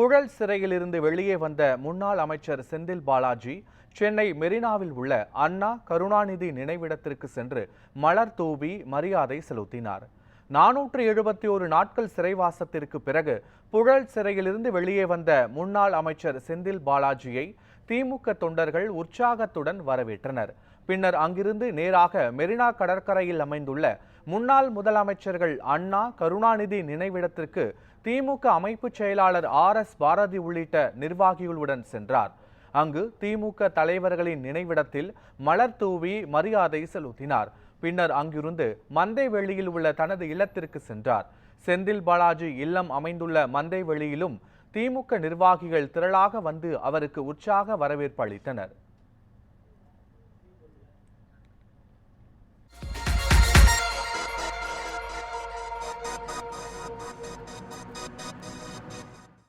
புழல் சிறையிலிருந்து வெளியே வந்த முன்னாள் அமைச்சர் செந்தில் பாலாஜி சென்னை மெரினாவில் உள்ள அண்ணா கருணாநிதி நினைவிடத்திற்கு சென்று மலர் தூவி மரியாதை செலுத்தினார். நானூற்று எழுபத்தி ஒரு நாட்கள் சிறைவாசத்திற்கு பிறகு புழல் சிறையிலிருந்து வெளியே வந்த முன்னாள் அமைச்சர் செந்தில் பாலாஜியை திமுக தொண்டர்கள் உற்சாகத்துடன் வரவேற்றனர். பின்னர் அங்கிருந்து நேராக மெரினா கடற்கரையில் அமைந்துள்ள முன்னாள் முதலமைச்சர்கள் அண்ணா கருணாநிதி நினைவிடத்திற்கு திமுக அமைப்பு செயலாளர் ஆர் எஸ் பாரதி உள்ளிட்ட நிர்வாகிகளுடன் சென்றார். அங்கு திமுக தலைவர்களின் நினைவிடத்தில் மலர் தூவி மரியாதை செலுத்தினார். பின்னர் அங்கிருந்து மந்தைவெளியில் உள்ள தனது இல்லத்திற்கு சென்றார். செந்தில் பாலாஜி இல்லம் அமைந்துள்ள மந்தைவெளியிலும் திமுக நிர்வாகிகள் திரளாக வந்து அவருக்கு உற்சாக வரவேற்பு அளித்தனர்.